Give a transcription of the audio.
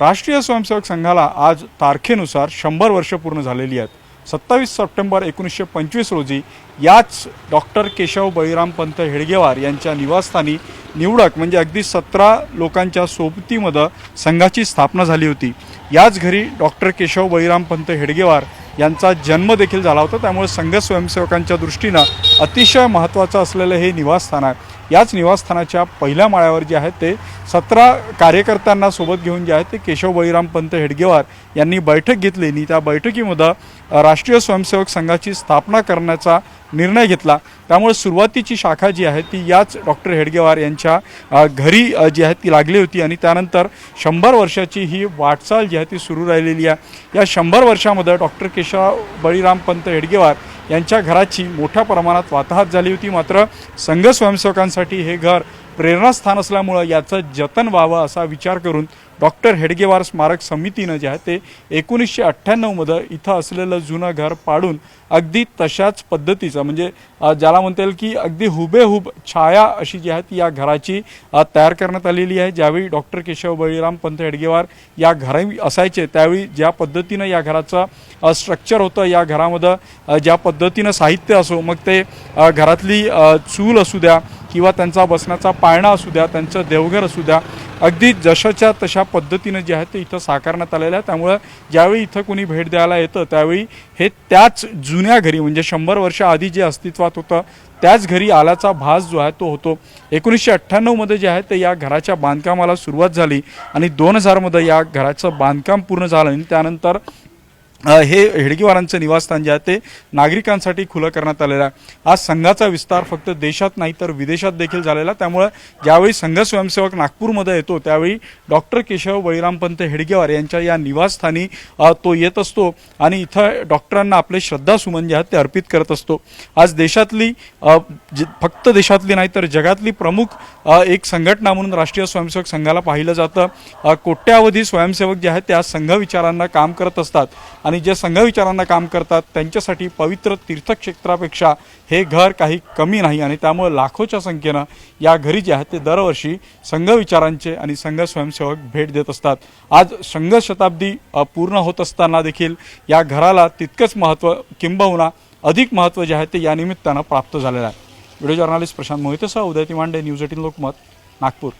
राष्ट्रीय स्वयंसेवक संघाला आज तारखेनुसार शंभर वर्ष पूर्ण झालेली आहेत. सत्तावीस सप्टेंबर एकोणीसशे पंचवीस रोजी याच डॉक्टर केशव बळीराम पंत हेडगेवार यांच्या निवासस्थानी निवडक म्हणजे अगदी सतरा लोकांच्या सोबतीमध्ये संघाची स्थापना झाली होती. याच घरी डॉक्टर केशव बळीराम पंत हेडगेवार यांचा जन्म देखील झाला होता. त्यामुळे संघ स्वयंसेवकांच्या दृष्टीनं अतिशय महत्त्वाचं असलेलं हे निवासस्थान आहे. याच निवासस्थानाच्या पहिल्या माळ्यावर जे आहे ते सतरा कार्यकर्त्यांना सोबत घेऊन जे आहे ते केशव बळीराम पंत हेडगेवार यांनी बैठक घेतली आणि त्या बैठकीमध्ये राष्ट्रीय स्वयंसेवक संघाची स्थापना करण्याचा निर्णय घेतला. त्यामुळे सुरुवातीची शाखा जी आहे ती याच डॉक्टर हेडगेवार यांच्या घरी जी आहे ती लागली होती आणि त्यानंतर शंभर वर्षाची ही वाटचाल जी आहे ती सुरू राहिलेली आहे. या शंभर वर्षामध्ये डॉक्टर केशव बळीराम पंत हेडगेवार यांच्या घराची मोठ्या प्रमाणात वाताहत झाली होती. मात्र संघ स्वयंसेवकांसाठी हे घर प्रेरणास्थान असल्यामुळं याचं जतन व्हावं असा विचार करून डॉक्टर हेडगेवार स्मारक समितीनं जे आहे ते एकोणीसशे अठ्ठ्याण्णवमध्ये इथं असलेलं जुनं घर पाडून अगदी तशाच पद्धतीचं म्हणजे ज्याला म्हणता येईल की अगदी हुबेहूब छाया अशी जी आहे ती या घराची तयार करण्यात आलेली आहे. ज्यावेळी डॉक्टर केशव बळीराम पंत हेडगेवार या घरी असायचे त्यावेळी ज्या पद्धतीनं या घराचं स्ट्रक्चर होतं या घरामध्ये ज्या पद्धतीनं साहित्य असो मग ते घरातली चूल असू द्या किंवा त्यांचा बसण्याचा पाळणा असू द्या त्यांचं देवघर असू द्या अगदी जशाच्या तशा पद्धतीनं जे आहे ते इथं साकारण्यात आलेलं आहे. त्यामुळं ज्यावेळी इथं कोणी भेट द्यायला येतं त्यावेळी हे त्याच जुन्या घरी म्हणजे शंभर वर्ष आधी जे अस्तित्वात होतं त्याच घरी आल्याचा भास जो आहे तो होतो. एकोणीसशे अठ्ठ्याण्णवमध्ये जे आहे ते या घराच्या बांधकामाला सुरुवात झाली आणि दोन हजारमध्ये या घराचं बांधकाम पूर्ण झालं आणि त्यानंतर हे हेडगेवारांचं निवासस्थान जे आहे ते नागरिकांसाठी खुलं करण्यात आलेलं आहे. आज संघाचा विस्तार फक्त देशात नाही तर विदेशात देखील झालेला त्यामुळं ज्यावेळी संघ स्वयंसेवक नागपूरमध्ये येतो त्यावेळी डॉक्टर केशव बळीरामपंत हेडगेवार यांच्या या निवासस्थानी तो येत असतो आणि इथं डॉक्टरांना आपले श्रद्धासुमन जे आहेत ते अर्पित करत असतो. आज देशातली फक्त देशातली नाही तर जगातली प्रमुख एक संघटना म्हणून राष्ट्रीय स्वयंसेवक संघाला पाहिलं जातं. कोट्यावधी स्वयंसेवक जे आहेत ते आज संघ विचारांना काम करत असतात. आणि जे संघ विचारांना काम करतात त्यांच्यासाठी पवित्र तीर्थक्षेत्रापेक्षा हे घर काही कमी नाही आणि त्यामुळे लाखोच्या संख्येनं या घरी जे आहेत ते दरवर्षी संघ विचारांचे आणि संघ स्वयंसेवक भेट देत असतात. आज संघ शताब्दी पूर्ण होत असताना देखील या घराला तितकंच महत्त्व किंबहुना अधिक महत्त्व जे आहे ते या निमित्तानं प्राप्त झालेलं आहे. व्हिडिओ जर्नालिस्ट प्रशांत मोहितेसह उदय तिमांडे न्यूज एटीन लोकमत नागपूर.